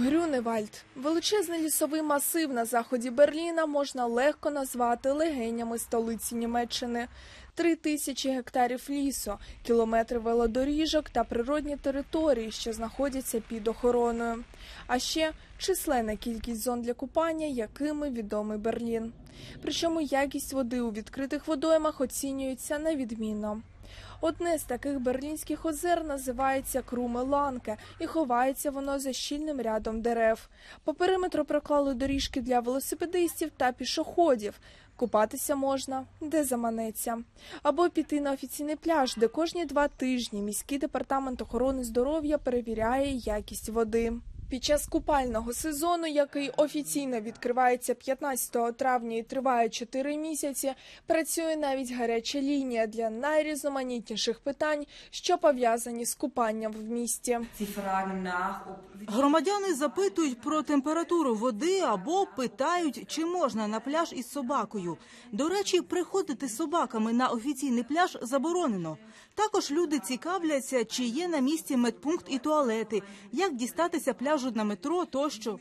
Грюневальд величезний лісовий масив на заході Берліна можна легко назвати легенями столиці Німеччини. Три тисячі гектарів лісу, кілометри велодоріжок та природні території, що знаходяться під охороною. А ще численна кількість зон для купання, якими відомий Берлін. Причому якість води у відкритих водоймах оцінюється невідмінно. Одне з таких берлінських озер називається Круме Ланке, і ховається воно за щільним рядом дерев. По периметру проклали доріжки для велосипедистів та пішоходів. Купатися можна, де заманеться, або піти на офіційний пляж, де кожні два тижні міський департамент охорони здоров'я перевіряє якість води. Під час купального сезону, який офіційно відкривається 15 травня і триває 4 місяці, працює навіть гаряча лінія для найрізноманітніших питань, що пов'язані з купанням в місті. Громадяни запитують про температуру води або питають, чи можна на пляж із собакою. До речі, приходити з собаками на офіційний пляж заборонено. Також люди цікавляться, чи є на місці медпункт і туалети, як дістатися пляжу на метро тощо.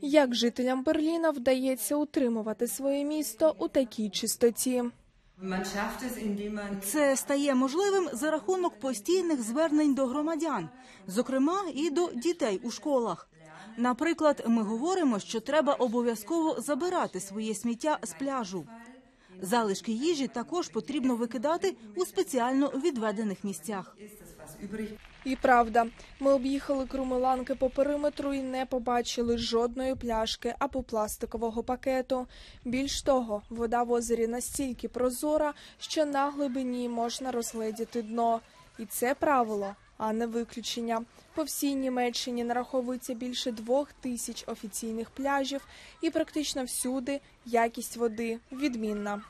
Як жителям Берліна вдається утримувати своє місто у такій чистоті? Це стає можливим за рахунок постійних звернень до громадян, зокрема і до дітей у школах. Наприклад, ми говоримо, що треба обов'язково забирати своє сміття з пляжу. Залишки їжі також потрібно викидати у спеціально відведених місцях. І правда, ми об'їхали Крумиланки по периметру і не побачили жодної пляшки або пластикового пакету. Більш того, вода в озері настільки прозора, що на глибині можна розгледіти дно. І це правило, а не виключення. По всій Німеччині нараховується більше двох тисяч офіційних пляжів, і практично всюди якість води відмінна.